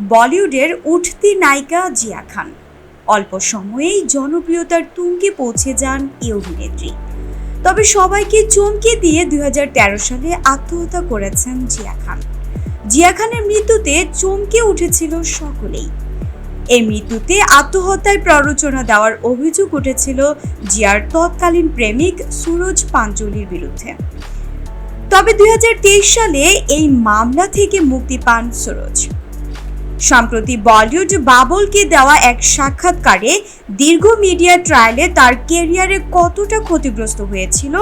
বলিউডের উঠতি নায়িকা জিয়া খান। অল্প সময়েই জনপ্রিয়তার তুঙ্গে পৌঁছে যান এই অভিনেত্রী। তবে সবাইকে চমকে দিয়ে দুই সালে আত্মহত্যা করেছেন জিয়া খান। জিয়া খানের মৃত্যুতে চমকে উঠেছিল সকলেই। এই মৃত্যুতে আত্মহত্যায় প্ররোচনা দেওয়ার অভিযোগ উঠেছিল জিয়ার তৎকালীন প্রেমিক সুরজ পাঞ্চলির বিরুদ্ধে। তবে দুই হাজার তেইশ সালে এই মামলা থেকে মুক্তি পান সুরজ। সম্প্রতি বলিউড বাবলকে দেওয়া এক সাক্ষাৎকারে দীর্ঘ মিডিয়া ট্রায়ালে তার কেরিয়ারে কতটা ক্ষতিগ্রস্ত হয়েছিল,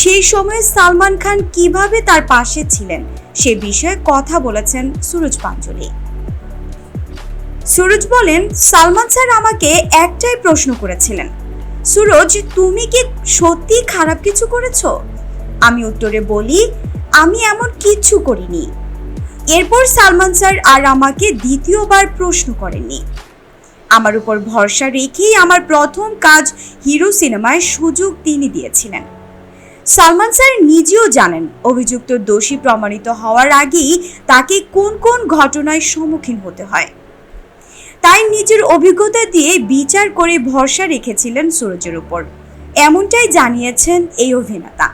সেই সময়ে সালমান খান কীভাবে তার পাশে ছিলেন, সে বিষয়ে কথা বলেছেন সুরজ পাঞ্জলি। সুরজ বলেন, সালমান স্যার আমাকে একটাই প্রশ্ন করেছিলেন, সুরজ, তুমি কি সত্যি খারাপ কিছু করেছ? আমি উত্তরে বলি, আমি এমন কিচ্ছু করিনি এরপর সালমান স্যার আর আমাকে দ্বিতীয়বার প্রশ্ন করেননি। আমার উপর ভরসা রেখেই আমার প্রথম কাজ হিরো সিনেমায় সুযোগ তিনি দিয়েছিলেন। সালমান স্যার নিজেও জানেন, অভিযুক্ত দোষী প্রমাণিত হওয়ার আগেই তাকে কোন কোন ঘটনায় সম্মুখীন হতে হয়। তাই নিজের অভিজ্ঞতা দিয়ে বিচার করে ভরসা রেখেছিলেন সুরজের উপর। এমনটাই জানিয়েছেন এই অভিনেতা।